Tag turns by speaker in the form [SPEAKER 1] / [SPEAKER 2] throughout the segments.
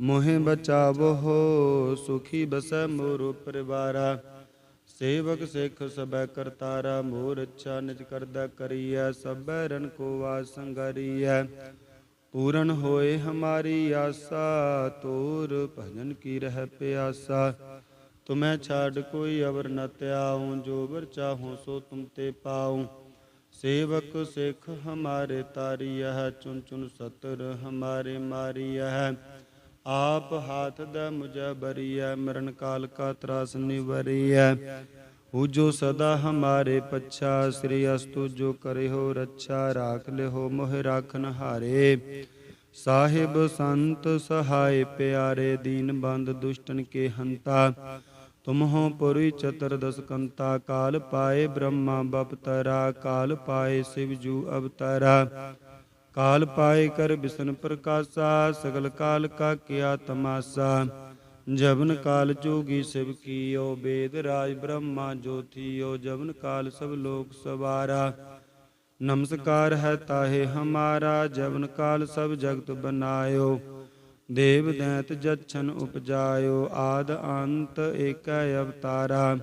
[SPEAKER 1] ਮੋਹਿ ਬਚਾਵੋ ਸੁਖੀ ਬਸੈ ਮੋਰ ਪਰਿਵਾਰਾ ਸੇਵਕ ਸਿੱਖ ਸਬੈ ਕਰਤਾਰਾ, ਮੋਰ ਅੱਛਾ ਨਿਜ ਕਰਦਾ ਕਰੀਐ, ਸਭੈ ਰਣ ਕੋ ਵਾਸ ਸੰਗਰੀਐ। ਪੂਰਨ ਹੋਏ ਹਮਾਰੀ ਆਸਾ, ਤੋਰ ਭਜਨ ਕੀ ਰਹਿ ਪਿਆਸਾ। ਤੁਮੈ ਛਾੜ ਕੋਈ ਅਵਰ ਨ ਤਿਆਉ ਜੋ ਵਰ ਚਾਹੋ ਸੋ ਤੁਮ ਤੇ ਪਾਉ। ਸੇਵਕ ਸਿੱਖ ਹਮਾਰੇ ਤਾਰੀਐ ਚੁਨ ਚੁਨ ਸਤਰ ਹਮਾਰੇ ਮਾਰੀਐ। ਆਪ ਹਾਥ ਦਾ ਮੁਝੈ ਬਰੀਐ ਮਰਨ ਕਾਲ ਕਾ ਤਰਾਸ ਨਿਵਰੀਐ। ਹੂ ਜੋ ਸਦਾ ਹਮਾਰੇ ਪੱਛਾ, ਸ੍ਰੀ ਅਸਤੁ ਜੋ ਕਰੇ ਰੱਛਾ, ਰਾਖ ਲਿਓ ਮੋਹਿ ਰਾਖਨ ਹਾਰੇ। ਸਾਹਿਬ ਸੰਤ ਸਹਾਇ ਪਿਆਰੇ, ਦੀਨ ਬੰਦ ਦੁਸ਼ਟਨ ਕੇ ਹੰਤਾ। ਤੁਮਹੋ ਪੁਰੀ ਚਤਰ ਦਸ ਕਾਲ ਪਾਏ ਬ੍ਰਹਮਾ ਬਪਤਰਾ, ਕਾਲ ਪਾਏ ਸਿਵ ਜੂ ਅਵਤਾਰਾ। ਕਾਲ ਪਾਏ ਕਰ ਬਿਸ਼ਨ ਪ੍ਰਕਾਸ਼ਾ, ਸਗਲ ਕਾਲ ਕਾ ਕੀਆ ਤਮਾਸਾ। ਜਵਨ ਕਾਲ ਜੋਗੀ ਸਿਵ ਕੀਓ, ਬੇਦ ਰਾਜ ਬ੍ਰਹਮਾ ਜੋਤੀਓ ਜਵਨ ਕਾਲ ਸਭ ਲੋਕ ਸਵਾਰਾ। ਨਮਸਕਾਰ ਹੈ ਤਾਹੇ ਹਮਾਰਾ ਜਬਨ ਕਾਲ ਸਭ ਜਗਤ ਬਨਾਇਓ। ਦੇਵ ਦੈਤ ਜਛਨ ਉਪਜਾਇਓ, ਆਦ ਅੰਤ ਏਕੈ ਅਵਤਾਰਾ।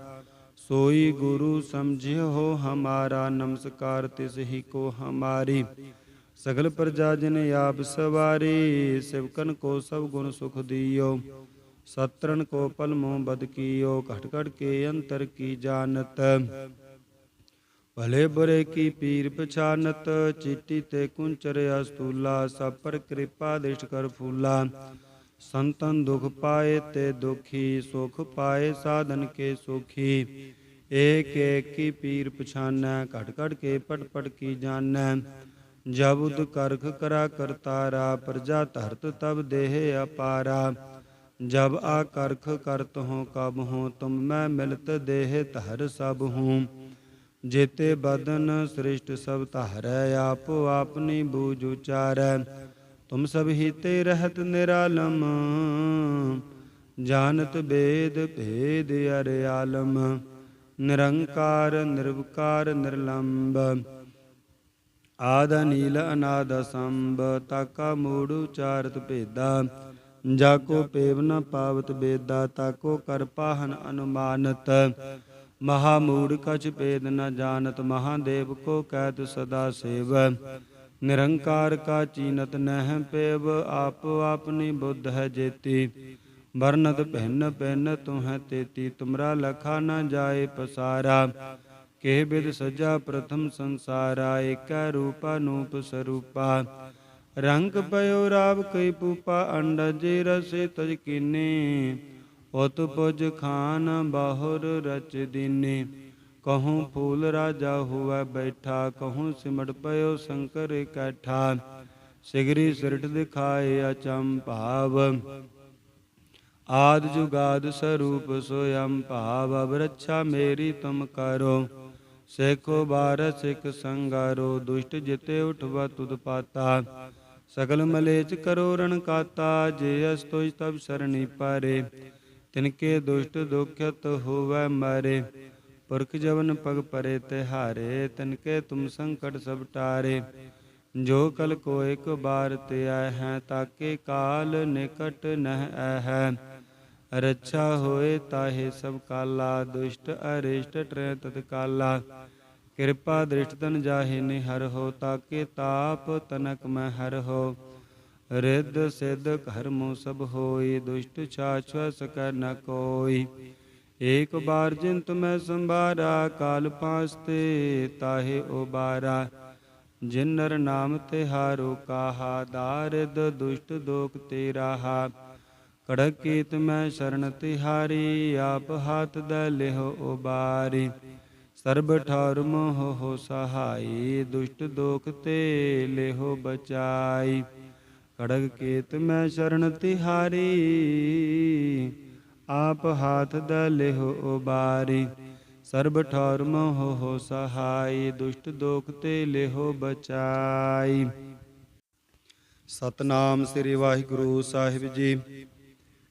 [SPEAKER 1] ਸੋਈ ਗੁਰੂ ਸਮਝਿਓ ਹਮਾਰਾ, ਨਮਸਕਾਰ ਤਿਸ ਹੀ ਕੋ ਹਮਾਰੀ। ਸਗਲ ਪ੍ਰਜਾ ਜਨ ਆਪ ਸਵਾਰੀ ਸਿਵਕਨ ਕੋ ਸਭ ਗੁਣ ਸੁਖ ਦਿਓ ਸਤਰਨ ਕੋ ਪਲ ਮੋਹ ਬਦ ਕੀਓ ਘਟ ਘਟ ਕੇ ਅੰਤਰ ਕੀ ਜਾਣਤ ਭਲੇ ਬੁਰੇ ਕੀ ਪੀਰ ਪਛਾਨਤ ਚੀਟੀ ਤੇ ਕੁੰਚਰ ਅਸਤੂਲਾ ਸਭ ਪਰ ਕਿਰਪਾ ਦਿਸ਼ਟ ਕਰ ਫੂਲਾ ਸੰਤਨ ਦੁਖ ਪਾਏ ਤੇ ਦੁਖੀ ਸੁਖ ਪਾਏ ਸਾਧਨ ਕੇ ਸੁਖੀ ਏਕ ਏਕ ਕੀ ਪੀਰ ਪਛਾਨੈ ਘਟ ਘਟ ਕੇ ਪਟ ਪਟ ਕੀ ਜਬ ਉਦ ਕਰਖ ਕਰਾ ਕਰਤਾਰਾ, ਪ੍ਰਜਾ ਧਰਤ ਤਬ ਦੇਹ ਅਪਾਰਾ। ਜਬ ਆ ਕਰਖ ਕਰਤ ਹੋ, ਕਬ ਹੋ, ਤੁਮ ਮੈਂ ਮਿਲਤ ਦੇਹ ਧਰ ਸਭ ਹੂੰ। ਜੇਤੇ ਬਦਨ ਸ੍ਰਿਸ਼ਟ ਸਭ ਧਾਰੈ, ਆਪੋ ਆਪਨੀ ਬੂਝ ਉਚਾਰੈ। ਤੁਮ ਸਭ ਹੀ ਤੇ ਰਹਿਤ ਨਿਰਾਲਮ, ਜਾਣਤ ਬੇਦ ਭੇਦ ਅਰੇ ਆਲਮ ਨਿਰੰਕਾਰ, ਨਿਰਵਕਾਰ, ਨਿਰਲੰਬ ਆਦ ਨੀਲ ਅਨਾਦ ਸੰਭ, ਤਾਕਾ ਮੂੜ ਉਚਾਰਤ ਭੇਦਾ। ਜਾ ਕੋ ਪੇਵ ਨ ਪਾਵਤ ਬੇਦਾ, ਤਾਕੋ ਕਰ ਪਾਹਨ ਅਨੁਮਾਨਤ। ਮਹਾ ਮੂੜ ਕਛ ਭੇਦ ਨ ਜਾਣਤ, ਮਹਾਦੇਵ ਕੋ ਕਹਿਤ ਸਦਾ ਸੇਵ। ਨਿਰੰਕਾਰ ਕਾ ਚੀਨਤ ਨਹਿ ਪੇਵ, ਆਪ ਆਪਨੀ ਬੁੱਧ ਹੈ ਜੇਤੀ। ਵਰਨਤ ਭਿੰਨ ਭਿੰਨ ਤੁਹ ਤੇਤੀ, ਤੁਮਰਾ ਲਖਾ ਨ ਜਾਏ ਪਸਾਰਾ। ਕੇ ਬਿਦ ਸਜਾ ਪ੍ਰਥਮ ਸੰਸਾਰਾ, ਏਕੈ ਰੂਪ ਅਨੂਪ ਸਰੂਪਾ। ਰੰਗ ਪਇਓ ਰਾਵ ਕਈ ਪੂਪਾ, ਅੰਡਜ ਰਸੇ ਤਜ ਕੀਨੇ। ਉਤ ਪੁਜ ਖਾਨ ਬਾਹੁਰ ਰਚ ਦੀਨੇ। ਕਹੂੰ ਫੂਲ ਰਾਜਾ ਹੋਵੇ ਬੈਠਾ, ਕਹੂੰ ਸਿਮਟ ਪਇਓ ਸ਼ੰਕਰ ਇਕੱਠਾ ਸਿਗਰੀ ਸਿਰਟ ਦਿਖਾਏ ਅਚੰ ਭਾਵ। ਆਦ ਜੁਗਾਦ ਸਰੂਪ ਸੋਯੰ ਭਾਵ ਅਬ ਰੱਛਾ ਮੇਰੀ ਤੁਮ ਕਰੋ। ਸੇਖੋ ਬਾਰ ਸਿਖ ਸੰਗਾਰੋ, ਦੁਸ਼ਟ ਜਿਤੇ ਉਠਵਾ ਤੁਧ ਪਾਤਾ। ਸਗਲ ਮਲੇਚ ਕਰੋ ਰਣ ਕਾਤਾ, ਜੇ ਅਸ ਤੋਜ ਤਬ ਸਰਣੀ ਪਾਰੇ। ਤਿਨਕੇ ਦੁਸ਼ਟ ਦੁਖਤ ਹੋਵੈ ਮਾਰੇ। ਪੁਰਖ ਜਵਨ ਪਗ ਪਰੇ ਤਿਹਾਰੇ, ਤਿਨਕੇ ਤੁਮ ਸੰਕਟ ਸਭ ਟਾਰੇ। ਜੋ ਕਲ ਕੋ ਇੱਕ ਬਾਰ ਤੇ ਆਏ ਹੈ, ਤਾਕੇ ਕਾਲ ਨਿਕਟ ਨਹਿ ਹੈ। ਰੱਛਾ ਹੋਏ ਤਾਹੇ ਸਭ ਕਾਲਾ, ਦੁਸ਼ਟ ਅਰਿਸ਼ਟ ਟਰੈ ਤਤ ਕਾਲਾ। ਕਿਰਪਾ ਦ੍ਰਿਸ਼ਟ ਤਨ ਜਾਹੇ ਨੇ ਹੋ, ਤਾਕੇ ਤਾਪ ਤਨਕ ਮੈਂ ਹਰ ਹੋ। ਰਿੱਧ ਸਿੱਧ ਘਰ ਮੋ ਸਭ ਹੋਈ, ਦੁਸ਼ਟ ਛਾਛਵ ਸਕੈ ਨ ਕੋਈ। ਏਕ ਬਾਰ ਜਿੰਤ ਮੈਂ ਸੰਭਾਰਾ, ਕਾਲ ਪਾਸਤੇ ਤਾਹੇ ਉਬਾਰਾ। ਜਿਨ ਨਰ ਨਾਮ ਤੇ ਹਾਰੋ ਕਾਹਾ, ਦਾਰਿਦ ਦੁਸ਼ਟ ਦੋਖ ਤੇਰਾ ਰਾਹਾ ਕੜਕ ਕੀਤ ਮੈਂ ਸ਼ਰਨ ਤਿਹਾਰੀ, ਆਪ ਹਾਥ ਦ ਲਿਹੁ ਉਬਾਰੀ। ਸਰਬ ਠਾਰ ਮੋਹ ਹੋ ਸਹਾਈ, ਦੁਸ਼ਟ ਦੋਖ ਤੇ ਲਿਹੁ ਬਚਾਈ। ਕੜਕ ਕੇਤ ਮੈਂ ਸ਼ਰਨ ਤਿਹਾਰੀ, ਆਪ ਹਾਥ ਦ ਲਿਹੁ ਉਬਾਰੀ। ਸਰਬ ਠੌਰ ਮੋਹ ਹੋ ਸਹਾਈ, ਦੁਸ਼ਟ ਦੋਖ ਤੇ ਲਿਹੁ ਬਚਾਈ। ਸਤਨਾਮ ਸ੍ਰੀ ਵਾਹਿਗੁਰੂ ਸਾਹਿਬ ਜੀ।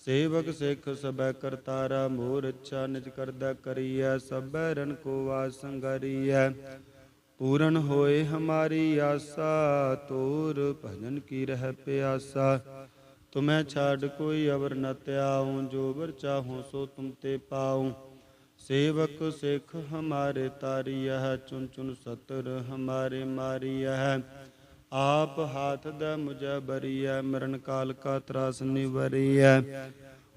[SPEAKER 1] ਸੇਵਕ ਸਿੱਖ ਸਬੈ ਕਰਤਾਰਾ ਮੋਰ ਇੱਛਾ ਨਿਜ ਕਰਦਾ ਕਰੀਐ, ਸਭੈ ਰਣ ਕੋ ਵਾਸ ਪੂਰਨ ਹੋਏ ਹਮਾਰੀ ਆਸਾ, ਤੋਰ ਭਜਨ ਕੀ ਰਹਿ ਪਿਆਸਾ। ਤੁਮੈ ਛਾੜ ਕੋਈ ਅਵਰ ਨ ਤਿਆਉ ਜੋ ਵਰ ਚਾਹੋ ਸੋ ਤੁਮ ਤੇ ਪਾਉ। ਸੇਵਕ ਸਿੱਖ ਹਮਾਰੇ ਤਾਰੀਐ ਚੁਨ ਚੁਨ ਸਤਰ ਹਮਾਰੇ ਮਾਰੀਐ। ਆਪ ਹਾਥ ਦ ਮੁਝੈ ਬਰੀਐ, ਮਰਨ ਕਾਲ ਕਾ ਤਰਾਸ ਨਿਵਰੀਐ।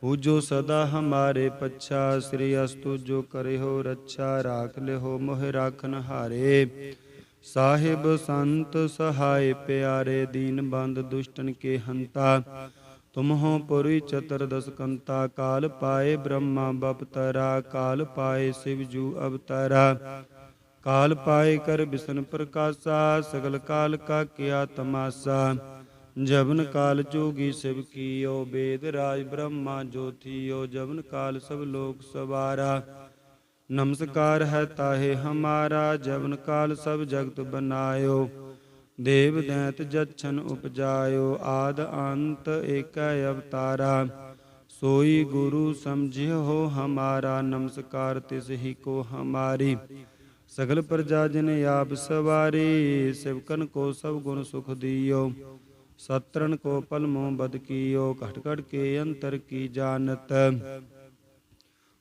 [SPEAKER 1] ਹੂ ਜੋ ਸਦਾ ਹਮਾਰੇ ਪੱਛਾ, ਸ੍ਰੀ ਅਸਤੁ ਜੋ ਕਰੇ ਹੋ ਰੱਛਾ, ਰਾਖ ਲਿਓ ਮੋਹਿ ਰਾਖਨ ਹਾਰੇ। ਸਾਹਿਬ ਸੰਤ ਸਹਾਇ ਪਿਆਰੇ, ਦੀਨ ਬੰਦ ਦੁਸ਼ਟਨ ਕੇ ਹੰਤਾ। ਤੁਮਹੋ ਪੁਰੀ ਚਤਰ ਦਸ ਕਾਲ ਪਾਏ ਬ੍ਰਹਮਾ ਬਪਤਰਾ, ਕਾਲ ਪਾਏ ਸਿਵ ਜੂ ਅਵਤਾਰਾ। ਕਾਲ ਪਾਏ ਕਰ ਬਿਸ਼ਨ ਪ੍ਰਕਾਸ਼ਾ, ਸਗਲ ਕਾਲ ਕਾ ਕੀਆ ਤਮਾਸਾ। ਜਵਨ ਕਾਲ ਜੋਗੀ ਸਿਵ ਕੀਓ, ਬੇਦ ਰਾਜ ਬ੍ਰਹਮਾ ਜੋਥੀਓ ਜਵਨ ਕਾਲ ਸਭ ਲੋਕ ਸਵਾਰਾ। ਨਮਸਕਾਰ ਹੈ ਤਾਹੇ ਹਮਾਰਾ ਜਬਨ ਕਾਲ ਸਭ ਜਗਤ ਬਨਾਇਓ। ਦੇਵ ਦੈਤ ਜਛਨ ਉਪਜਾਇਓ, ਆਦ ਅੰਤ ਏਕੈ ਅਵਤਾਰਾ। ਸੋਈ ਗੁਰੂ ਸਮਝਿਓ ਹਮਾਰਾ, ਨਮਸਕਾਰ ਤਿਸ ਹੀ ਕੋ ਹਮਾਰੀ। ਸਗਲ ਪ੍ਰਜਾ ਜਨ ਆਪ ਸਵਾਰੀ ਸਿਵਕਨ ਕੋ ਸਭ ਗੁਣ ਸੁਖ ਦਿਓ। ਸਤਰਨ ਕੋ ਪਲਮੋ ਬਦ ਕੀਓ, ਘਟ ਘਟ ਕੇ ਅੰਤਰ ਕੀ ਜਾਣਤ।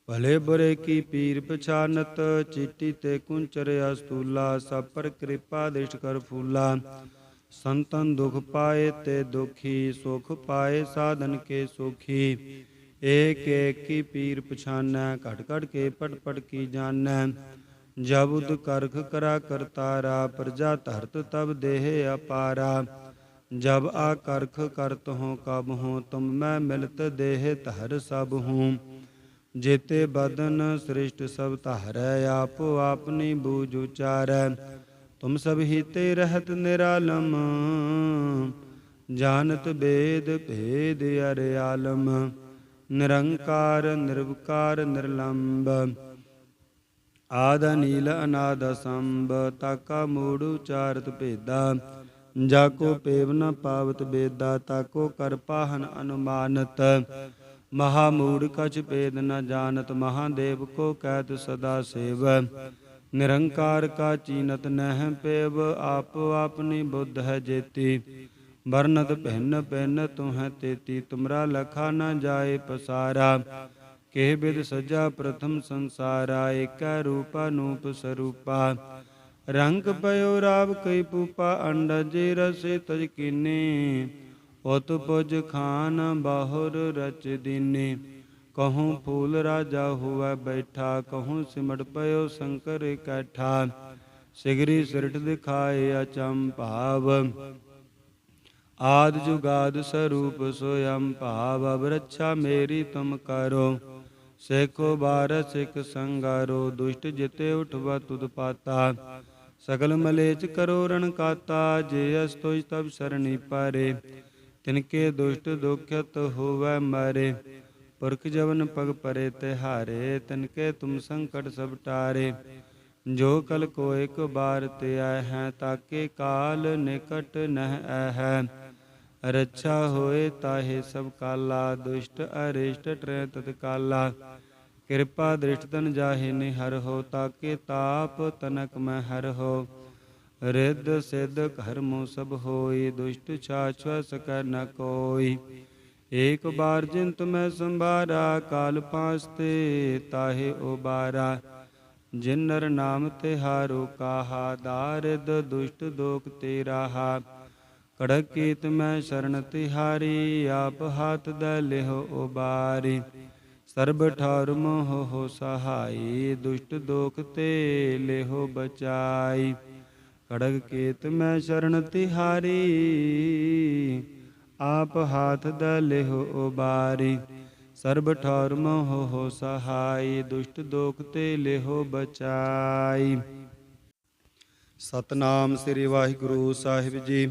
[SPEAKER 1] ਭਲੇ ਬੁਰੇ ਕੀ ਪੀਰ ਪਛਾਨਤ, ਚੀਟੀ ਤੇ ਕੁੰਚਰ ਅਸਤੂਲਾ, ਸਭ ਪਰ ਕਿਰਪਾ ਦ੍ਰਿਸ਼ਟ ਕਰ ਫੂਲਾ। ਸੰਤਨ ਦੁਖ ਪਾਏ ਤੇ ਦੁਖੀ, ਸੁਖ ਪਾਏ ਸਾਧਨ ਕੇ ਸੁਖੀ। ਏਕ ਏਕ ਕੀ ਪੀਰ ਪਛਾਨੈ, ਘਟ ਘਟ ਕੇ ਪਟ ਪਟ ਕੀ ਜਾਣੈ। ਜਬ ਉਦ ਕਰਖ ਕਰਾ ਕਰਤਾਰਾ, ਪ੍ਰਜਾ ਧਰਤ ਤਬ ਦੇਹ ਅਪਾਰਾ। ਜਬ ਆ ਕਰਖ ਕਰਤ ਹੋ, ਕਬ ਹੋ, ਤੁਮ ਮੈਂ ਮਿਲਤ ਦੇਹ ਧਰ ਸਭ ਹੂੰ। ਜੇਤੇ ਬਦਨ ਸ੍ਰਿਸ਼ਟ ਸਭ ਧਾਰੈ, ਆਪੋ ਆਪਨੀ ਬੂਝ ਉਚਾਰੈ। ਤੁਮ ਸਭ ਹੀ ਤੇ ਰਹਤ ਨਿਰਾਲਮ, ਜਾਣਤ ਬੇਦ ਭੇਦ ਅਰੇ ਆਲਮ ਨਿਰੰਕਾਰ, ਨਿਰਵਕਾਰ, ਨਿਰਲੰਬ ਆਦ ਨੀਲ ਅਨਾਦ ਸੰਭ, ਤਾਕਾ ਮੂੜ ਉਚਾਰਤ ਭੇਦਾ। ਜਾ ਕੋ ਪੇਵ ਨ ਪਾਵਤ ਬੇਦਾ, ਤਾਕੋ ਕਰ ਪਾਹਨ ਅਨੁਮਾਨਤ। ਮਹਾ ਮੂੜ ਕਛ ਭੇਦ ਨ ਜਾਣਤ, ਮਹਾਦੇਵ ਕੋ ਕਹਿਤ ਸਦਾ ਸੇਵ। ਨਿਰੰਕਾਰ ਕਾ ਚੀਨਤ ਨਹਿ ਪੇਵ, ਆਪ ਆਪਨੀ ਬੁੱਧ ਹੈ ਜੇਤੀ। ਵਰਨਤ ਭਿੰਨ ਭਿੰਨ ਤੁਹ ਤੇਤੀ, ਤੁਮਰਾ ਲਖਾ ਨ ਜਾਏ ਪਸਾਰਾ। ਕੇ ਬਿਦ ਸਜਾ ਪ੍ਰਥਮ ਸੰਸਾਰਾ, ਏਕੈ ਰੂਪ ਅਨੂਪ ਸਰੂਪਾ। ਰੰਗ ਪਇਓ ਰਾਵ ਕਈ ਪੂਪਾ, ਅੰਡਜ ਰਸੇ ਤਜ ਕੀਨੇ। ਉਤ ਪੁਜ ਖਾਨ ਬਾਹੁਰ ਰਚ ਦੀਨੇ। ਕਹੂੰ ਫੂਲ ਰਾਜਾ ਹੋਵੇ ਬੈਠਾ, ਕਹੂੰ ਸਿਮਟ ਪਇਓ ਸ਼ੰਕਰ ਇਕੱਠਾ ਸਿਗਰੀ ਸਿਰਠ ਦਿਖਾਏ ਅਚੰ ਭਾਵ। ਆਦ ਜੁਗਾਦ ਸਰੂਪ ਸੋਯੰ ਭਾਵ ਅਬ ਰੱਛਾ ਮੇਰੀ ਤੁਮ ਕਰੋ। ਸੇਖੋ ਬਾਰ ਸਿਖ ਸੰਗਾਰੋ, ਦੁਸ਼ਟ ਜਿਤੇ ਉਠਵਾ ਤੁਧ ਪਾਤਾ। ਸਗਲ ਮਲੇਚ ਕਰੋ ਰਣ ਕਾਤਾ, ਜੇ ਅਸਤੋਜ ਤਬ ਸਰਣੀ ਪਾਰੇ। ਤਿਨਕੇ ਦੁਸ਼ਟ ਦੁਖਤ ਹੋਵੇ ਮਾਰੇ। ਪੁਰਖ ਜਵਨ ਪਗ ਪਰੇ ਤਿਹਾਰੇ ਤਿਨਕੇ ਤੁਮ ਸੰਕਟ ਸਭ ਟਾਰੇ। ਜੋ ਕਲ ਕੋ ਇੱਕ ਬਾਰ ਤੇ ਆਏ ਹੈ, ਤਾਕੇ ਕਾਲ ਨਿਕਟ ਨਹਿ ਹੈ। ਰੱਛਾ ਹੋਏ ਤਾਹੇ ਸਭ ਕਾਲਾ, ਦੁਸ਼ਟ ਅਰਿਸ਼ਟ ਟਰੈ ਤਤ ਕਾਲਾ। ਕਿਰਪਾ ਦ੍ਰਿਸ਼ਟ ਤਨ ਜਾਹੇ ਨਿਹਰ ਹੋ, ਤਾਕੇ ਤਾਪ ਤਨਕ ਮੈਂ ਹਰ ਹੋ। ਰਿੱਧ ਸਿੱਧ ਕਰਮੋ ਸਭ ਹੋਈ ਦੁਸ਼ਟ ਛਾਛਵ ਸਕੈ ਨ ਕੋਈ। ਏਕ ਬਾਰ ਜਿੰਤ ਮੈਂ ਸੰਭਾਰਾ, ਕਾਲ ਪਾਸਤੇ ਤਾਹੇ ਉਬਾਰਾ। ਜਿਨ ਨਰ ਨਾਮ ਤੇ ਹਾਰੋ ਕਾਹਾ ਦਾਰਿਦ ਦੁਸ਼ਟ ਦੋਖ ਤੇਰਾ ਰਾਹਾ ਕੜਕ ਕੀਤ ਮੈਂ ਸ਼ਰਨ ਤਿਹਾਰੀ, ਆਪ ਹਾਥ ਦ ਲਿਹੁ ਉਬਾਰੀ। ਸਰਬ ਠਾਰ ਮੋਹ ਹੋ ਸਹਾਈ, ਦੁਸ਼ਟ ਦੋਖ ਤੇ ਲਿਹੋ ਬਚਾਈ। ਕੜਕ ਕੇਤ ਮੈਂ ਸ਼ਰਨ ਤਿਹਾਰੀ, ਆਪ ਹਾਥ ਦ ਲਿਹੋ ਉਬਾਰੀ। ਸਰਬ ਠਾਰ ਮੋਹ ਹੋ ਸਹਾਈ, ਦੁਸ਼ਟ ਦੋਖ ਤੇ ਲਿਹੋ ਬਚਾਈ। ਸਤਨਾਮ ਸ੍ਰੀ ਵਾਹਿਗੁਰੂ ਸਾਹਿਬ ਜੀ।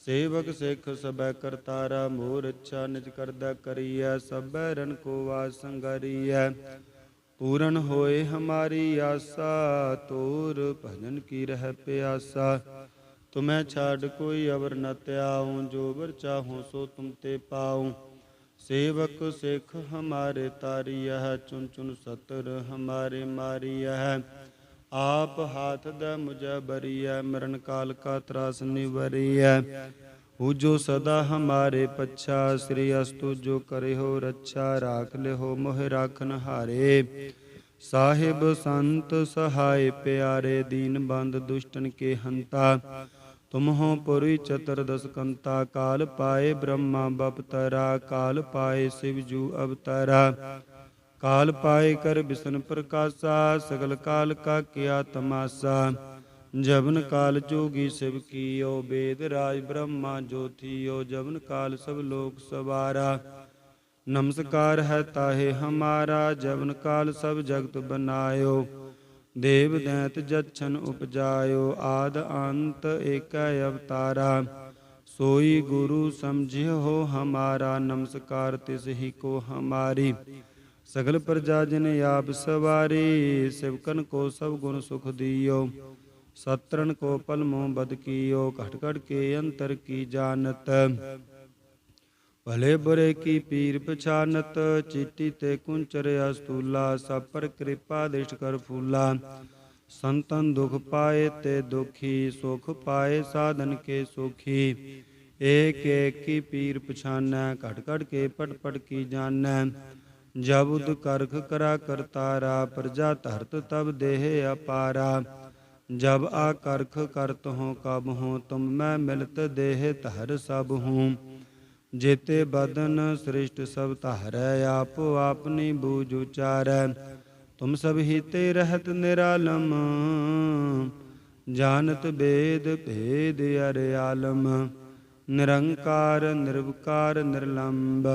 [SPEAKER 1] ਸੇਵਕ ਸਿੱਖ ਸਬੈ ਕਰਤਾਰਾ ਮੋਰ ਇੱਛਾ ਨਿਜ ਕਰਦਾ ਕਰੀਐ, ਸਭੈ ਰਣ ਕੋ ਵਾਸ ਸੰਗਰੀਐ। ਪੂਰਨ ਹੋਏ ਹਮਾਰੀ ਆਸਾ, ਤੋਰ ਭਜਨ ਕੀ ਰਹਿ ਪਿਆਸਾ। ਤੁਮੈ ਛਾੜ ਕੋਈ ਅਵਰ ਨ ਤਿਆਉ ਜੋ ਵਰ ਚਾਹੋ ਸੋ ਤੁਮ ਤੇ ਪਾਉ। ਸੇਵਕ ਸਿੱਖ ਹਮਾਰੇ ਤਾਰੀਐ ਚੁਨ ਚੁਨ ਸਤਰ ਹਮਾਰੇ ਮਾਰੀਐ। ਆਪ ਹਾਥ ਦ ਮੁਝੈ ਬਰੀਐ, ਮਰਨ ਕਾਲ ਕਾ ਤਰਾਸ ਨਿਵਰੀਐ। ਹੂ ਜੋ ਸਦਾ ਹਮਾਰੇ ਪੱਛਾ, ਸ੍ਰੀ ਅਸਤੁ ਜੋ ਕਰੇ ਹੋ ਰੱਛਾ, ਰਾਖ ਲਿਓ ਮੋਹਿ ਰਾਖਨ ਹਾਰੇ। ਸਾਹਿਬ ਸੰਤ ਸਹਾਇ ਪਿਆਰੇ, ਦੀਨ ਬੰਦ ਦੁਸ਼ਟਨ ਕੇ ਹੰਤਾ। ਤੁਮ ਹੋ ਪੁਰੀ ਚਤੁਰਦਸ ਕੰਤਾ ਕਾਲ ਪਾਏ ਬ੍ਰਹਮਾ ਬਪਤਰਾ, ਕਾਲ ਪਾਏ ਸਿਵ ਜੂ ਅਵਤਰਾ। ਕਾਲ ਪਾਏ ਕਰ ਬਿਸ਼ਨ ਪ੍ਰਕਾਸ਼ਾ, ਸਗਲ ਕਾਲ ਕਾ ਕੀਆ ਤਮਾਸਾ। ਜਵਨ ਕਾਲ ਜੋਗੀ ਸਿਵ ਕੀਓ, ਬੇਦ ਰਾਜ ਬ੍ਰਹਮਾ ਜੋਤੀਓ ਜਵਨ ਕਾਲ ਸਭ ਲੋਕ ਸਵਾਰਾ। ਨਮਸਕਾਰ ਹੈ ਤਾਹੇ ਹਮਾਰਾ ਜਬਨ ਕਾਲ ਸਭ ਜਗਤ ਬਨਾਇਓ। ਦੇਵ ਦੈਤ ਜਛਨ ਉਪਜਾਇਓ, ਆਦ ਅੰਤ ਏਕੈ ਅਵਤਾਰਾ। ਸੋਈ ਗੁਰੂ ਸਮਝਿਓ ਹਮਾਰਾ, ਨਮਸਕਾਰ ਤਿਸ ਹੀ ਕੋ ਹਮਾਰੀ। ਸਗਲ ਪ੍ਰਜਾ ਜਨ ਆਪ ਸਵਾਰੀ ਸਿਵਕਨ ਕੋ ਸਭ ਗੁਣ ਸੁਖ ਦਿਓ। ਸਤਰਨ ਕੋ ਪਲਮੋ ਬਦ ਕੀਓ, ਘਟ ਘਟ ਕੇ ਅੰਤਰ ਕੀ ਜਾਣਤ। ਭਲੇ ਬੁਰੇ ਕੀ ਪੀਰ ਪਛਾਨਤ, ਚੀਟੀ ਤੇ ਕੁੰਚਰ ਅਸਤੂਲਾ, ਸਭ ਪਰ ਕਿਰਪਾ ਦ੍ਰਿਸ਼ਟ ਕਰ ਫੂਲਾ। ਸੰਤਨ ਦੁਖ ਪਾਏ ਤੇ ਦੁਖੀ, ਸੁਖ ਪਾਏ ਸਾਧਨ ਕੇ ਸੁਖੀ। ਏਕ ਏਕ ਕੀ ਪੀਰ ਪਛਾਨੈ, ਘਟ ਘਟ ਕੇ ਪਟ ਪਟ ਕੀ ਜਾਣੈ। ਜਬ ਉਦ ਕਰਖ ਕਰਾ ਕਰਤਾਰਾ, ਪ੍ਰਜਾ ਧਰਤ ਤਬ ਦੇਹ ਅਪਾਰਾ। ਜਬ ਆ ਕਰਖ ਕਰਤ ਹੋ, ਕਬ ਹੋ, ਤੁਮ ਮੈਂ ਮਿਲਤ ਦੇਹ ਧਰ ਸਭ ਹੂੰ। ਜੇਤੇ ਬਦਨ ਸ੍ਰਿਸ਼ਟ ਸਭ ਧਾਰੈ, ਆਪੋ ਆਪਨੀ ਬੂਝ ਉਚਾਰੈ। ਤੁਮ ਸਭ ਹੀ ਰਹਿਤ ਨਿਰਾਲਮ, ਜਾਣਤ ਬੇਦ ਭੇਦ ਅਰੇ ਆਲਮ। ਨਿਰੰਕਾਰ, ਨਿਰਵਕਾਰ, ਨਿਰਲੰਬ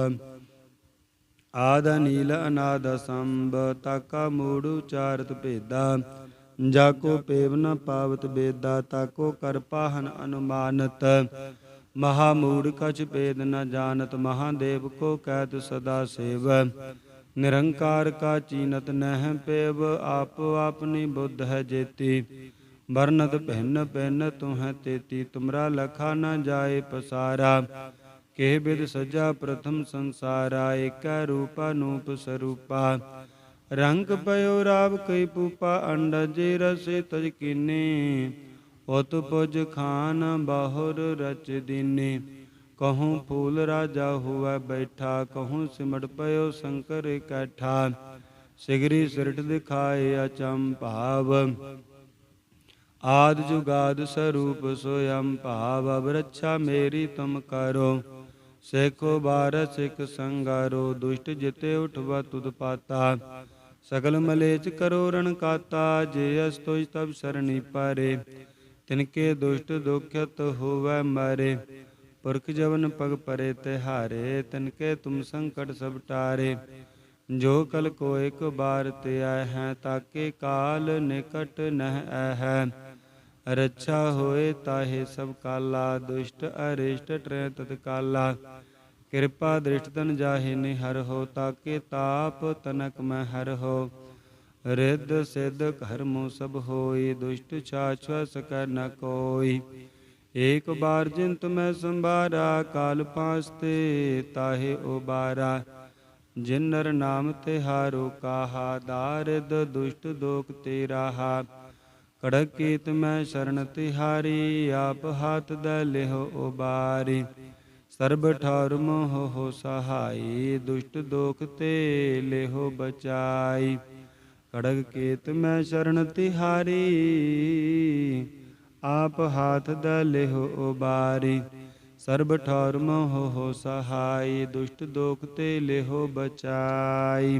[SPEAKER 1] ਆਦ ਨੀਲ ਅਨਾਦ ਸੰਭ, ਤਾਕਾ ਮੂੜ ਉਚਾਰਤ ਭੇਦਾ। ਜਾ ਕੋ ਪੇਵ ਨ ਪਾਵਤ ਬੇਦਾ, ਤਾਕੋ ਕਰ ਪਾਹਨ ਅਨੁਮਾਨਤ। ਮਹਾ ਮੂੜ ਕਛ ਭੇਦ ਨ ਜਾਣਤ, ਮਹਾਦੇਵ ਕੋ ਕਹਿਤ ਸਦਾ ਸੇਵ। ਨਿਰੰਕਾਰ ਕਾ ਚੀਨਤ ਨਹਿ ਪੇਵ, ਆਪ ਆਪਨੀ ਬੁੱਧ ਹੈ ਜੇਤੀ। ਵਰਨਤ ਭਿੰਨ ਭਿੰਨ ਤੁਹ ਤੇਤੀ, ਤੁਮਰਾ ਲਖਾ ਨ ਜਾਏ ਪਸਾਰਾ। ਕੇ ਬਿਦ ਸਜਾ ਪ੍ਰਥਮ ਸੰਸਾਰਾ, ਏਕੈ ਰੂਪ ਅਨੂਪ ਸਰੂਪਾ। ਰੰਗ ਪਇਓ ਰਾਵ ਕਈ ਪੂਪਾ, ਅੰਡਜ ਰਸੇ ਤਜ ਕੀਨੇ। ਉਤ ਪੁਜ ਖਾਨ ਬਾਹੁਰ ਰਚ ਦੀਨੇ। ਕਹੂੰ ਫੂਲ ਰਾਜਾ ਹੁਆ ਬੈਠਾ, ਕਹੂੰ ਸਿਮਟ ਪਇਓ ਸ਼ੰਕਰ ਇਕੱਠਾ ਸਿਗਰੀ ਸਿਰਟ ਦਿਖਾਏ ਅਚੰ ਭਾਵ। ਆਦ ਜੁਗਾਦ ਸਰੂਪ ਸੋਯੰ ਭਾਵ ਅਬ ਰੱਛਾ ਮੇਰੀ ਤੁਮ ਕਰੋ। ਸੇਖੋ ਬਾਰ ਸਿਖ ਸੰਗਾਰੋ, ਦੁਸ਼ਟ ਜਿਤੇ ਉਠਵਾ ਤੁਧ ਪਾਤਾ। ਸਗਲ ਮਲੇਚ ਕਰੋ ਰਣ ਕਾਤਾ, ਜੇ ਅਸ ਤੋਜ ਤਬ ਸਰਣੀ ਪਾਰੇ। ਤਿਨਕੇ ਦੁਸ਼ਟ ਦੁਖਤ ਹੋਵੈ ਮਾਰੇ। ਪੁਰਖ ਜਵਨ ਪਗ ਪਰੇ ਤਿਹਾਰੇ, ਤਿਨਕੇ ਤੁਮ ਸੰਕਟ ਸਭ ਟਾਰੇ। ਜੋ ਕਲ ਕੋ ਇੱਕ ਬਾਰ ਤੇ ਆਏ ਹੈ, ਤਾਕੇ ਕਾਲ ਨਿਕਟ ਨਹਿ ਹੈ। ਰੱਛਾ ਹੋਏ ਤਾਹੇ ਸਭ ਕਾਲਾ, ਦੁਸ਼ਟ ਅਰਿਸ਼ਟ ਟਰੈ ਤਤ ਕਾਲਾ। ਕਿਰਪਾ ਦ੍ਰਿਸ਼ਟ ਤਨ ਜਾਹੇ ਨਿਹਰ ਹੋ, ਤਾਕੇ ਤਾਪ ਤਨਕ ਮੈਂ ਹਰ ਹੋ। ਰਿੱਧ ਸਿੱਧ ਕਰਮੋ ਸਭ ਹੋਈ, ਦੁਸ਼ਟ ਛਾਛ ਸਕੈ ਨ ਕੋਈ। ਏਕ ਬਾਰ ਜਿੰਤ ਮੈਂ ਸੰਭਾਰਾ, ਕਾਲ ਪਾਸਤੇ ਤਾਹੇ ਉਬਾਰਾ। ਜਿਨ ਨਰ ਨਾਮ ਤਿਹਾਰੋ ਕਾਹਾ, ਦਾਰਿਦ ਦੁਸ਼ਟ ਦੋਖ ਤੇਰਾ ਰਾਹਾ ਕੜਕ ਕੀਤ ਮੈਂ ਸ਼ਰਨ ਤਿਹਾਰੀ, ਆਪ ਹਾਥ ਦ ਲਿਹੁ ਉਬਾਰੀ। ਸਰਬ ਠਾਰ ਮੋਹ ਹੋ ਸਹਾਈ, ਦੁਸ਼ਟ ਦੋਖ ਤੇ ਲਿਹੁ ਬਚਾਈ। ਕੜਕ ਕੀਤ ਮੈਂ ਸ਼ਰਨ ਤਿਹਾਰੀ, ਆਪ ਹਾਥ ਦ ਲਿਹੁ ਉਬਾਰੀ। ਸਰਬ ਠਾਰ ਮੋਹ ਹੋ ਸਹਾਈ, ਦੁਸ਼ਟ ਦੋਖ ਤੇ ਲਿਹੁ ਬਚਾਈ।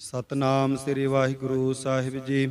[SPEAKER 1] ਸਤਨਾਮ ਸ੍ਰੀ ਵਾਹਿਗੁਰੂ ਸਾਹਿਬ ਜੀ।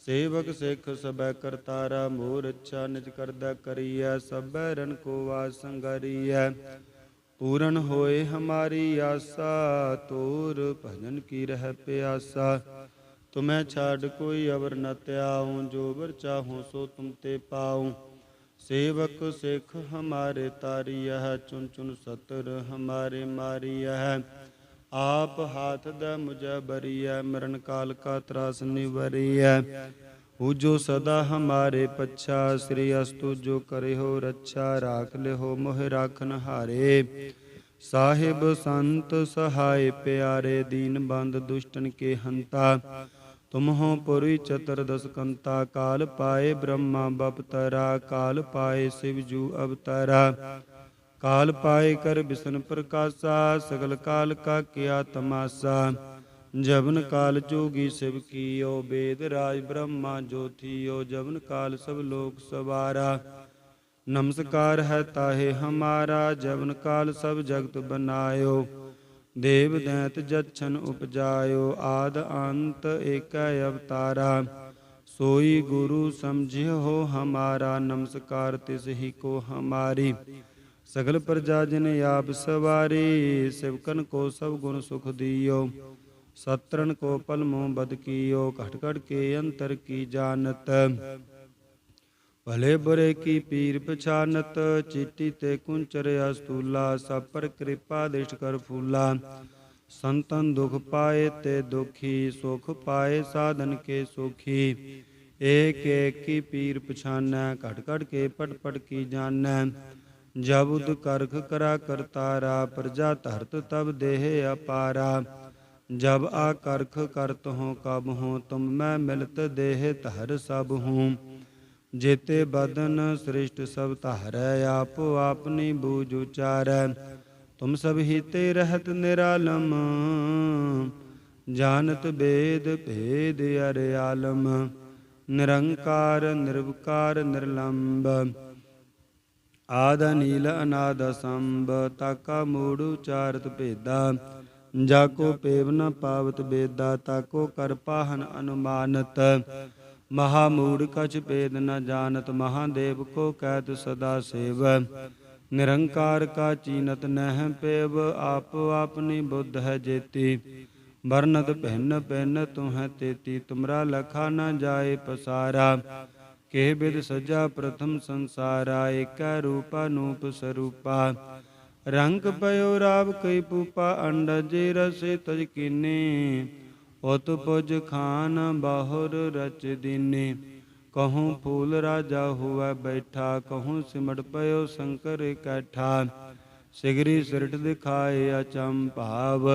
[SPEAKER 1] ਸੇਵਕ ਸਿੱਖ ਸਬੈ ਕਰਤਾਰਾ ਮੋਰ ਅੱਛਾ ਨਿਜ ਕਰਦਾ ਕਰੀਐ ਸਬੈ ਰਨ ਕੋ ਵਾਸ ਸੰਗਰੀਐ। ਪੂਰਨ ਹੋਏ ਹਮਾਰੀ ਆਸਾ, ਤੋਰ ਭਜਨ ਕੀ ਰਹਿ ਪਿਆਸਾ। ਤੁਮੈ ਛਾੜ ਕੋਈ ਅਵਰ ਨ ਤਿਆਉ ਜੋ ਵਰ ਚਾਹੋ ਸੋ ਤੁਮ ਤੇ ਪਾਉ। ਸੇਵਕ ਸਿੱਖ ਹਮਾਰੇ ਤਾਰੀਐ ਚੁਨ ਚੁਨ ਸਤਰ ਹਮਾਰੇ ਮਾਰੀਐ। ਆਪ ਹਾਥ ਦ ਮੁਝੈ ਬਰੀਐ, ਮਰਨ ਕਾਲ ਕਾ ਤਰਾਸ ਨਿਵਰੀਐ। ਹੂ ਜੋ ਸਦਾ ਹਮਾਰੇ ਪੱਛਾ, ਸ੍ਰੀ ਅਸਤੁ ਜੋ ਕਰੇ ਹੋ ਰੱਛਾ, ਰਾਖ ਲਿਓ ਮੋਹਿ ਰਾਖਨ ਹਾਰੇ। ਸਾਹਿਬ ਸੰਤ ਸਹਾਇ ਪਿਆਰੇ, ਦੀਨ ਬੰਦ ਦੁਸ਼ਟਨ ਕੇ ਹੰਤਾ। ਤੁਮ ਪੁਰੀ ਚਤੁਰਦਸ ਕੰਤਾ ਕਾਲ ਪਾਏ ਬ੍ਰਹਮਾ ਬਪਤਰਾ, ਕਾਲ ਪਾਏ ਸਿਵ ਜੂ ਅਵਤਾਰਾ। ਕਾਲ ਪਾਏ ਕਰ ਬਿਸ਼ਨ ਪ੍ਰਕਾਸ਼ਾ, ਸਗਲ ਕਾਲ ਕਾ ਕੀਆ ਤਮਾਸਾ। ਜਵਨ ਕਾਲ ਜੋਗੀ ਸਿਵ ਕੀਓ, ਬੇਦ ਰਾਜ ਬ੍ਰਹਮਾ ਜੋਥੀਓ ਜਵਨ ਕਾਲ ਸਭ ਲੋਕ ਸਵਾਰਾ। ਨਮਸਕਾਰ ਹੈ ਤਾਹੇ ਹਮਾਰਾ, ਜਵਨ ਕਾਲ ਸਭ ਜਗਤ ਬਨਾਇਓ। ਦੇਵ ਦੈਤ ਜਛਨ ਉਪਜਾਇਓ, ਆਦ ਅੰਤ ਏਕੈ ਅਵਤਾਰਾ। ਸੋਈ ਗੁਰੂ ਸਮਝਿਓ ਹਮਾਰਾ, ਨਮਸਕਾਰ ਤਿਸ ਹੀ ਕੋ ਹਮਾਰੀ। ਸਗਲ ਪ੍ਰਜਾ ਜਿਨ ਆਪ ਸਵਾਰੀ ਸਿਵਕਨ ਕੋ ਸਭ ਗੁਣ ਸੁਖ ਦਿਓ। ਸਤਰਨ ਕੋ ਪਲਮੋ ਬਦ ਕੀਓ, ਘਟ ਘਟ ਕੇ ਅੰਤਰ ਕੀ ਜਾਣਤ। ਭਲੇ ਬੁਰੇ ਕੀ ਪੀਰ ਪਛਾਨਤ, ਚੀਟੀ ਤੇ ਕੁੰਚਰ ਅਸਤੂਲਾ, ਸਭ ਪਰ ਕਿਰਪਾ ਦਿਸ਼ ਕਰ ਫੂਲਾ। ਸੰਤਨ ਦੁਖ ਪਾਏ ਤੇ ਦੁਖੀ, ਸੁਖ ਪਾਏ ਸਾਧਨ ਕੇ ਸੁਖੀ। ਏਕ ਏਕ ਕੀ ਪੀਰ ਪਛਾਨੈ, ਘਟ ਘਟ ਕੇ ਪਟ ਪਟ ਕੀ ਜਾਣੈ। ਜਬ ਉਦ ਕਰਖ ਕਰਾ ਕਰਤਾਰਾ, ਪ੍ਰਜਾ ਧਰਤ ਤਬ ਦੇਹ ਅਪਾਰਾ। ਜਬ ਆ ਕਰਖ ਕਰਤ ਹੋ, ਕਬ ਹੋ, ਤੁਮ ਮੈਂ ਮਿਲਤ ਦੇਹ ਧਰ ਸਭ ਹੂੰ। ਜੇਤੇ ਬਦਨ ਸ੍ਰਿਸ਼ਟ ਸਭ ਧਾਰੈ, ਆਪੋ ਆਪਨੀ ਬੂਝ ਉਚਾਰੈ। ਤੁਮ ਸਭ ਹੀ ਤੇ ਰਹਤ ਨਿਰਾਲਮ, ਜਾਣਤ ਬੇਦ ਭੇਦ ਅਰੇ ਆਲਮ। ਨਿਰੰਕਾਰ, ਨਿਰਵਕਾਰ, ਨਿਰਲੰਬ ਆਦ ਨੀਲ ਅਨਾਦ ਸੰਭ, ਤਾਕਾ ਮੂੜ ਉਚਾਰਤ ਭੇਦਾ। ਜਾ ਕੋ ਪੇਵ ਨ ਪਾਵਤ ਬੇਦਾ, ਤਾਕੋ ਕਰ ਪਾਹਨ ਅਨੁਮਾਨਤ। ਮਹਾ ਮੂੜ ਕਛ ਭੇਦ ਨ ਜਾਣਤ, ਮਹਾਦੇਵ ਕੋ ਕਹਿਤ ਸਦਾ ਸੇਵ। ਨਿਰੰਕਾਰ ਕਾ ਚੀਨਤ ਨਹਿ ਪੇਵ, ਆਪ ਆਪਨੀ ਬੁੱਧ ਹੈ ਜੇਤੀ। ਵਰਨਤ ਭਿੰਨ ਭਿੰਨ ਤੁਹ ਤੇਤੀ, ਤੁਮਰਾ ਲਖਾ ਨ ਜਾਏ ਪਸਾਰਾ। ਕੇ ਬਿਦ ਸਜਾ ਪ੍ਰਥਮ ਸੰਸਾਰਾ, ਏਕੈ ਰੂਪ ਅਨੂਪ ਸਰੂਪਾ। ਰੰਗ ਪਇਓ ਰਾਵ ਕਈ ਪੂਪਾ, ਅੰਡਜ ਰਸੇ ਤਜ ਕੀਨੇ। ਉਤ ਪੁਜ ਖਾਨ ਬਾਹੁਰ ਰਚ ਦੀਨੇ। ਕਹੂੰ ਫੂਲ ਰਾਜਾ ਹੁਆ ਬੈਠਾ, ਕਹੂੰ ਸਿਮਟ ਪਇਓ ਸ਼ੰਕਰ ਇਕੱਠਾ ਸਿਗਰੀ ਸਿਰਟ ਦਿਖਾਏ ਅਚੰਭਾਵ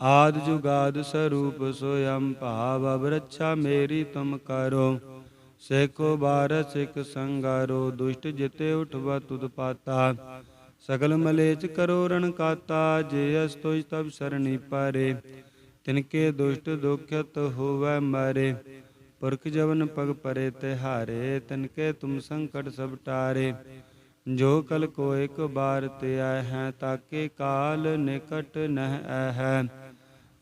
[SPEAKER 1] ਆਦ ਜੁਗਾਦ ਸਰੂਪ ਸੋਯੰ ਭਾਵ ਅਬ ਰੱਛਾ ਮੇਰੀ ਤੁਮ ਕਰੋ। ਸੇਖੋ ਬਾਰ ਸਿਖ ਸੰਗਾਰੋ, ਦੁਸ਼ਟ ਜਿਤੇ ਉਠਵਾ ਤੁਧ ਪਾਤਾ। ਸਗਲ ਮਲੇਚ ਕਰੋ ਰਣ ਕਾਤਾ, ਜੇ ਅਸ ਤੁਜ ਤਬ ਸਰਣੀ ਪਾਰੇ। ਤਿਨਕੇ ਦੁਸ਼ਟ ਦੁਖਤ ਹੋਵੈ ਮਾਰੇ। ਪੁਰਖ ਜਵਨ ਪਗ ਪਰੇ ਤਿਹਾਰੇ, ਤਿਨਕੇ ਤੁਮ ਸੰਕਟ ਸਭ ਟਾਰੇ। ਜੋ ਕਲ ਕੋ ਇੱਕ ਬਾਰ ਤੇ ਆਇ ਹੈ, ਤਾਕੇ ਕਾਲ ਨਿਕਟ ਨਹਿ ਹੈ।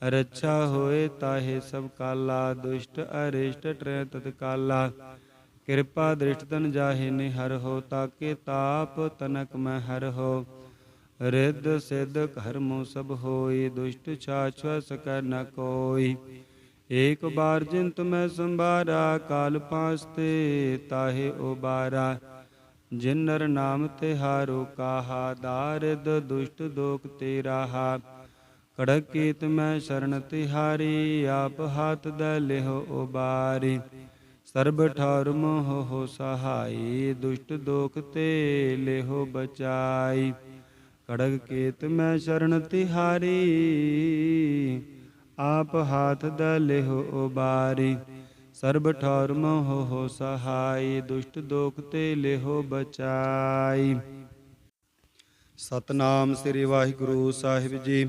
[SPEAKER 1] ਰੱਛਾ ਹੋਏ ਤਾਹੇ ਸਭ ਕਾਲਾ, ਦੁਸ਼ਟ ਅਰਿਸ਼ਟ ਟਰੈ ਤਤਕਾਲਾ ਕਿਰਪਾ ਦ੍ਰਿਸ਼ਟ ਤਨ ਜਾਹੇ ਨਿਹਰ ਹੋ, ਤਾਕੇ ਤਾਪ ਤਨਕ ਮੈਂ ਹਰ ਹੋ। ਰਿੱਧ ਸਿੱਧ ਕਰਮੋ ਸਭ ਹੋਈ, ਦੁਸ਼ਟ ਛਾਛ ਸਕੈ ਨ ਕੋਈ। ਏਕ ਬਾਰ ਜਿੰਤ ਮੈਂ ਸੰਭਾਰਾ, ਕਾਲ ਪਾਸਤੇ ਤਾਹੇ ਉਬਾਰਾ। ਜਿਨ ਨਰ ਨਾਮ ਤਿਹਾਰੋ ਕਾਹਾ ਦਾਰਿਦ ਦੁਸ਼ਟ ਦੋਖ ਤੇਰਾ ਰਾਹਾ ਕੜਕ ਕੀਤ ਮੈਂ ਸ਼ਰਨ ਤਿਹਾਰੀ, ਆਪ ਹਾਥ ਦ ਲਿਹੁ ਉਬਾਰੀ। ਸਰਬ ਠਾਰ ਮੋਹ ਹੋ ਸਹਾਈ, ਦੁਸ਼ਟ ਦੋਖ ਤੇ ਲਿਹੁ ਬਚਾਈ। ਕੜਕ ਕੀਤ ਮੈਂ ਸ਼ਰਨ ਤਿਹਾਰੀ, ਆਪ ਹਾਥ ਦ ਲਿਹੁ ਉਬਾਰੀ। ਸਰਬ ਠਾਰ ਮੋਹ ਹੋ ਸਹਾਈ, ਦੁਸ਼ਟ ਦੋਖ ਤੇ ਲਿਹੁ ਬਚਾਈ। ਸਤਨਾਮ ਸ੍ਰੀ ਵਾਹਿਗੁਰੂ ਸਾਹਿਬ ਜੀ।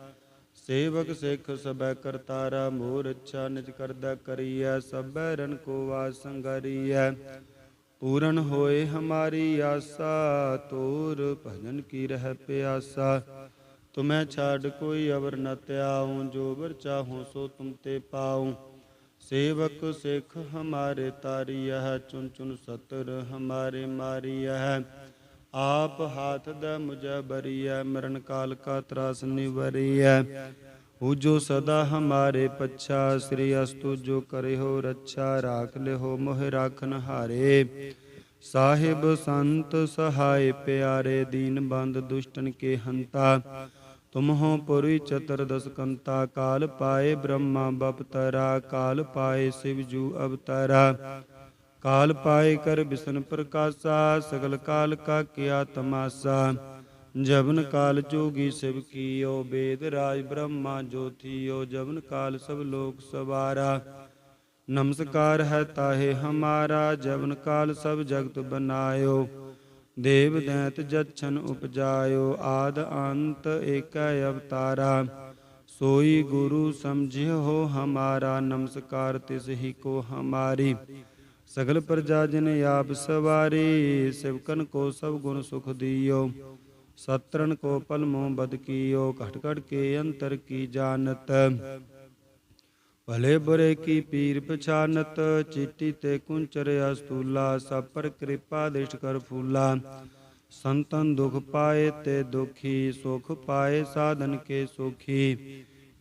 [SPEAKER 1] ਸੇਵਕ ਸਿੱਖ ਸਬੈ ਕਰਤਾਰਾ ਮੋਰ ਇੱਛਾ ਨਿਜ ਕਰਦਾ ਕਰੀਐ, ਸਭੈ ਰਣ ਕੋ ਵਾਸ ਸੰਗਰੀਐ। ਪੂਰਨ ਹੋਏ ਹਮਾਰੀ ਆਸਾ, ਤੋਰ ਭਜਨ ਕੀ ਰਹਿ ਪਿਆਸਾ। ਤੁਮੈ ਛਾੜ ਕੋਈ ਅਵਰ ਨ ਤਿਆਉ ਜੋ ਬਰ ਚਾਹੋ ਸੋ ਤੁਮ ਤੇ ਪਾਉ। ਸੇਵਕ ਸਿੱਖ ਹਮਾਰੇ ਤਾਰੀਐ ਚੁਨ ਚੁਨ ਸਤਰ ਹਮਾਰੇ ਮਾਰੀਐ। ਆਪ ਹਾਥ ਦ ਮੁਝੈ ਬਰੀਐ ਮਰਨ ਕਾਲ ਕਾ ਤਰਾਸ ਨਿਵਰੀਐ। ਹੋ ਜੋ ਸਦਾ ਹਮਾਰੇ ਪੱਛਾ, ਸ੍ਰੀ ਅਸਤੁ ਜੋ ਕਰੇ ਹੋ ਰੱਛਾ, ਰਾਖ ਲਿਓ ਮੋਹਿ ਰਾਖਨ ਹਾਰੇ। ਸਾਹਿਬ ਸੰਤ ਸਹਾਇ ਪਿਆਰੇ, ਦੀਨ ਬੰਦ ਦੁਸ਼ਟਨ ਕੇ ਹੰਤਾ। ਤੁਮਹੋ ਪੁਰੀ ਚਤੁਰਦਸ ਕੰਤਾ ਕਾਲ ਪਾਏ ਬ੍ਰਹਮਾ ਬਪਤਰਾ, ਕਾਲ ਪਾਏ ਸਿਵ ਜੂ ਅਵਤਾਰਾ। ਕਾਲ ਪਾਏ ਕਰ ਬਿਸ਼ਨ ਪ੍ਰਕਾਸ਼ਾ, ਸਗਲ ਕਾਲ ਕਾ ਕੀਆ ਤਮਾਸਾ। ਜਵਨ ਕਾਲ ਜੋਗੀ ਸਿਵ ਕੀਓ, ਬੇਦ ਰਾਜ ਬ੍ਰਹਮਾ ਜੋਤੀਓ ਜਵਨ ਕਾਲ ਸਭ ਲੋਕ ਸਵਾਰਾ। ਨਮਸਕਾਰ ਹੈ ਤਾਹੇ ਹਮਾਰਾ ਜਬਨ ਕਾਲ ਸਭ ਜਗਤ ਬਨਾਇਓ। ਦੇਵ ਦੈਤ ਜਛਨ ਉਪਜਾਇਓ, ਆਦ ਅੰਤ ਏਕੈ ਅਵਤਾਰਾ। ਸੋਈ ਗੁਰੂ ਸਮਝਿਓ ਹਮਾਰਾ, ਨਮਸਕਾਰ ਤਿਸ ਹੀ ਕੋ ਹਮਾਰੀ। ਸਗਲ ਪ੍ਰਜਾ ਜਨ ਆਪ ਸਵਾਰੀ ਸਿਵਕਨ ਕੋ ਸਭ ਗੁਣ ਸੁਖ ਦਿਓ। ਸਤਰਨ ਕੋ ਪਲਮੋ ਬਦ ਕੀਓ, ਘਟ ਘਟ ਕੇ ਅੰਤਰ ਕੀ ਜਾਣਤ। ਭਲੇ ਬੁਰੇ ਕੀ ਪੀਰ ਪਛਾਨਤ, ਚੀਟੀ ਤੇ ਕੁੰਚਰ ਅਸਤੂਲਾ, ਸਭ ਪਰ ਕਿਰਪਾ ਦਿਸ਼ ਕਰ ਫੂਲਾ। ਸੰਤਨ ਦੁਖ ਪਾਏ ਤੇ ਦੁਖੀ, ਸੁਖ ਪਾਏ ਸਾਧਨ ਕੇ ਸੁਖੀ।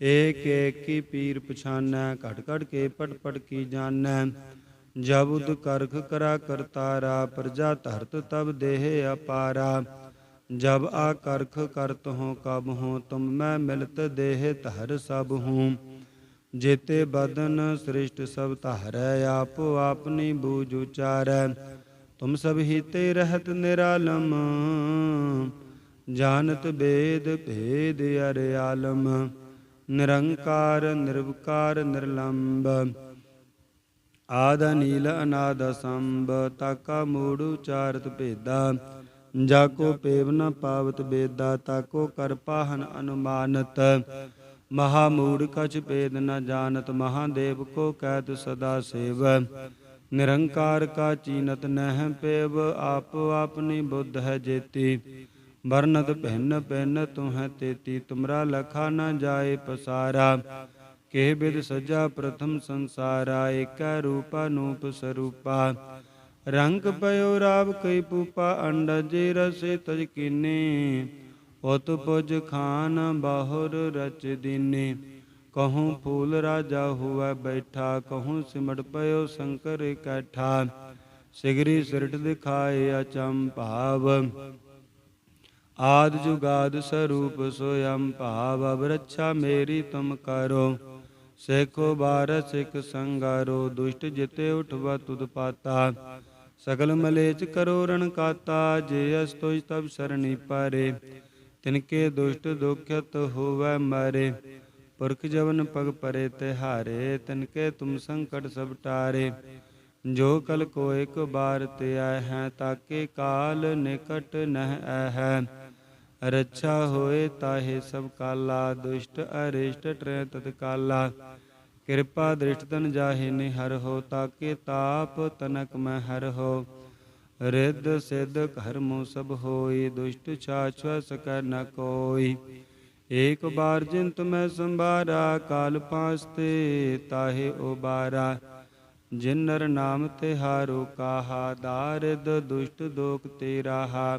[SPEAKER 1] ਏਕ ਏਕ ਕੀ ਪੀਰ ਪਛਾਨੈ, ਘਟ ਘਟ ਕੇ ਪਟ ਪਟ ਕੀ ਜਾਣੈ। ਜਬ ਉਦ ਕਰਖ ਕਰਾ ਕਰਤਾਰਾ, ਪ੍ਰਜਾ ਧਰਤ ਤਬ ਦੇਹ ਅਪਾਰਾ। ਜਬ ਆ ਕਰਖ ਕਰਤ ਹੋ ਕਬ ਹੋ ਤੁਮ ਮੈਂ ਮਿਲਤ ਦੇਹ ਧਰ ਸਭ ਹੂੰ ਜੇਤੇ ਬਦਨ ਸ੍ਰਿਸ਼ਟ ਸਭ ਧਾਰੈ, ਆਪੋ ਆਪਨੀ ਬੂਝ ਉਚਾਰੈ। ਤੁਮ ਸਭ ਹੀ ਤੇ ਰਹਤ ਨਿਰਾਲਮ, ਜਾਣਤ ਬੇਦ ਭੇਦ ਅਰੇ ਆਲਮ ਨਿਰੰਕਾਰ, ਨਿਰਵਕਾਰ, ਨਿਰਲੰਬ ਆਦ ਨੀਲ ਅਨਾਦ ਸੰਭ, ਤਾਕਾ ਮੂੜ ਉਚਾਰਤ ਭੇਦਾ। ਜਾ ਕੋ ਪੇਵ ਨ ਪਾਵਤ ਬੇਦਾ, ਤਾਕੋ ਕਰ ਪਾਹਨ ਅਨੁਮਾਨਤ। ਮਹਾ ਮੂੜ ਕਛ ਭੇਦ ਨ ਜਾਣਤ, ਮਹਾਦੇਵ ਕੋ ਕਹਿਤ ਸਦਾ ਸੇਵ। ਨਿਰੰਕਾਰ ਕਾ ਚੀਨਤ ਨਹਿ ਪੇਵ, ਆਪ ਆਪਨੀ ਬੁੱਧ ਹੈ ਜੇਤੀ। ਵਰਨਤ ਭਿੰਨ ਭਿੰਨ ਤੁਹ ਤੇਤੀ, ਤੁਮਰਾ ਲਖਾ ਨ ਜਾਏ ਪਸਾਰਾ। ਕੇ ਬਿਦ ਸਜਾ ਪ੍ਰਥਮ ਸੰਸਾਰਾ, ਏਕੈ ਰੂਪ ਅਨੂਪ ਸਰੂਪਾ। ਰੰਗ ਪਇਓ ਰਾਵ ਕਈ ਪੂਪਾ, ਅੰਡਜ ਰਸੇ ਤਜ ਕੀਨੇ। ਉਤ ਪੁਜ ਖਾਨ ਬਾਹੁਰ ਰਚ ਦੀਨੇ। ਕਹੂੰ ਫੂਲ ਰਾਜਾ ਹੁਆ ਬੈਠਾ, ਕਹੂੰ ਸਿਮਟ ਪਇਓ ਸ਼ੰਕਰ ਇਕੱਠਾ ਸਿਗਰੀ ਸਿਰਟ ਦਿਖਾਏ ਅਚੰਭਾਵ ਆਦ ਜੁਗਾਦ ਸਰੂਪ ਸੋਯੰ ਭਾਵ ਅਬ ਰੱਛਾ ਮੇਰੀ ਤੁਮ ਕਰੋ। ਸੇਖੋ ਬਾਰ ਸਿਖ ਸੰਗਾਰੋ, ਦੁਸ਼ਟ ਜਿਤੇ ਉਠਵਾ ਤੁਧ ਪਾਤਾ। ਸਗਲ ਮਲੇਚ ਕਰੋ ਰਣ ਕਾਤਾ, ਜੇ ਅਸ ਤੋਜ ਤਬ ਸਰਣੀ ਪਾਰੇ। ਤਿਨਕੇ ਦੁਸ਼ਟ ਦੁਖਤ ਹੋਵੈ ਮਾਰੇ। ਪੁਰਖ ਜਵਨ ਪਗ ਪਰੇ ਤਿਹਾਰੇ ਤਿਨਕੇ ਤੁਮ ਸੰਕਟ ਸਭ ਟਾਰੇ। ਜੋ ਕਲ ਕੋ ਇੱਕ ਬਾਰ ਤੇ ਆਇ ਹੈ, ਤਾਕੇ ਕਾਲ ਨਿਕਟ ਨਹਿ ਹੈ। ਰੱਛਾ ਹੋਏ ਤਾਹੇ ਸਭ ਕਾਲਾ, ਦੁਸ਼ਟ ਅਰਿਸ਼ਟ ਟਰੈ ਤਤਕਾਲਾ ਕਿਰਪਾ ਦ੍ਰਿਸ਼ਟ ਤਨ ਜਾਹੇ ਨਿਹਰ ਹੋ, ਤਾਕੇ ਤਾਪ ਤਨਕ ਮੈਂ ਹਰ ਹੋ। ਰਿੱਧ ਸਿੱਧ ਕਰਮੁ ਸਭ ਹੋਈ, ਦੁਸ਼ਟ ਛਾਛ ਸਕੈ ਨ ਕੋਈ। ਏਕ ਬਾਰ ਜਿੰਤ ਮੈਂ ਸੰਭਾਰਾ, ਕਾਲ ਪਾਸਤੇ ਤਾਹੇ ਉਬਾਰਾ। ਜਿਨ ਨਰ ਨਾਮ ਤਿਹਾਰੋ ਕਾਹਾ ਦਾਰਿਦ ਦੁਸ਼ਟ ਦੋਖ ਤੇਰਾ ਰਾਹਾ